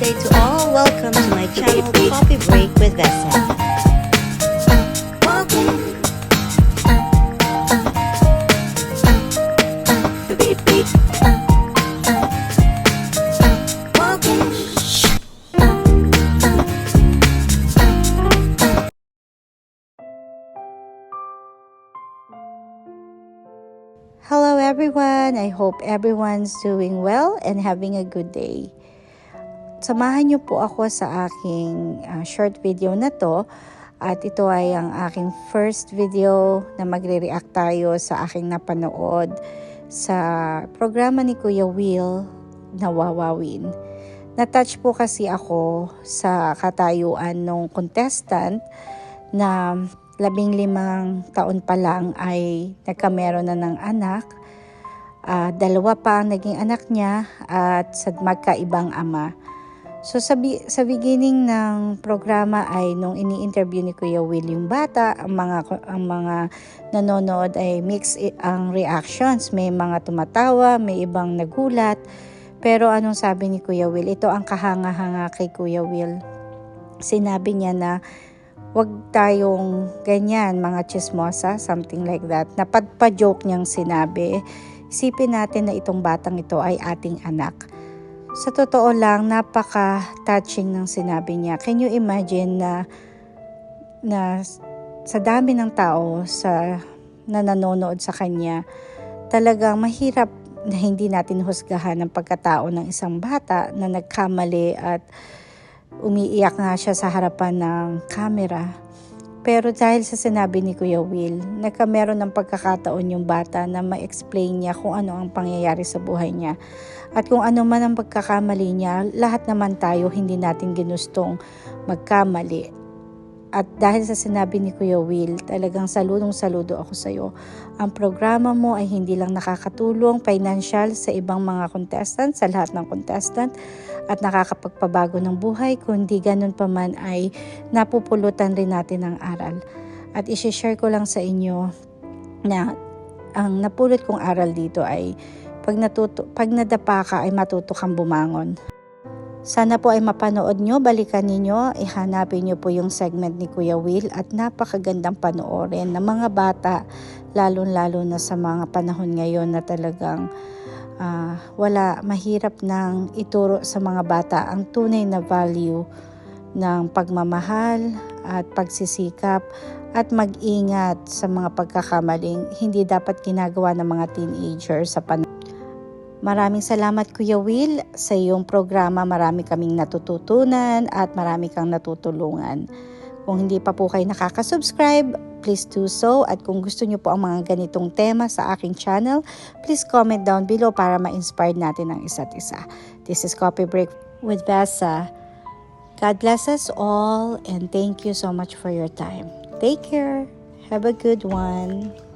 to all. Welcome to my channel, Coffee Break with Vessa. Hello everyone! I hope everyone's doing well and having a good day. Samahan niyo po ako sa aking uh, short video na to at ito ay ang aking first video na magre-react tayo sa aking napanood sa programa ni Kuya Will na Wawawin. Natouch po kasi ako sa katayuan ng contestant na labing limang taon pa lang ay nagkamero na ng anak. Uh, dalawa pa ang naging anak niya at sa magkaibang ama. So sa, sa beginning ng programa ay nung ini-interview ni Kuya Will yung bata, ang mga ang mga nanonood ay mix ang reactions. May mga tumatawa, may ibang nagulat. Pero anong sabi ni Kuya Will? Ito ang kahanga-hanga kay Kuya Will. Sinabi niya na wag tayong ganyan, mga chismosa, something like that. Napadpa-joke niyang sinabi. Isipin natin na itong batang ito ay ating anak. Sa totoo lang, napaka-touching ng sinabi niya. Can you imagine na, na sa dami ng tao sa, na nanonood sa kanya, talagang mahirap na hindi natin husgahan ang pagkatao ng isang bata na nagkamali at umiiyak nga siya sa harapan ng camera. Pero dahil sa sinabi ni Kuya Will, nagkameron ng pagkakataon yung bata na ma-explain niya kung ano ang pangyayari sa buhay niya. At kung ano man ang pagkakamali niya, lahat naman tayo hindi natin ginustong magkamali. At dahil sa sinabi ni Kuya Will, talagang saludong saludo ako sa iyo. Ang programa mo ay hindi lang nakakatulong financial sa ibang mga contestant, sa lahat ng contestant, at nakakapagpabago ng buhay, kundi ganun pa man ay napupulutan rin natin ng aral. At isi-share ko lang sa inyo na ang napulot kong aral dito ay pag, natuto, pag nadapa ka ay matuto kang bumangon. Sana po ay mapanood nyo, balikan ninyo, ihanapin nyo po yung segment ni Kuya Will at napakagandang panoorin ng mga bata, lalo-lalo na sa mga panahon ngayon na talagang uh, wala, mahirap nang ituro sa mga bata ang tunay na value ng pagmamahal at pagsisikap at mag-ingat sa mga pagkakamaling hindi dapat ginagawa ng mga teenager sa panahon. Maraming salamat Kuya Will sa iyong programa. Marami kaming natututunan at marami kang natutulungan. Kung hindi pa po kayo nakaka-subscribe, please do so. At kung gusto niyo po ang mga ganitong tema sa aking channel, please comment down below para ma-inspire natin ang isa't isa. This is Coffee Break with Vasa. God bless us all and thank you so much for your time. Take care. Have a good one.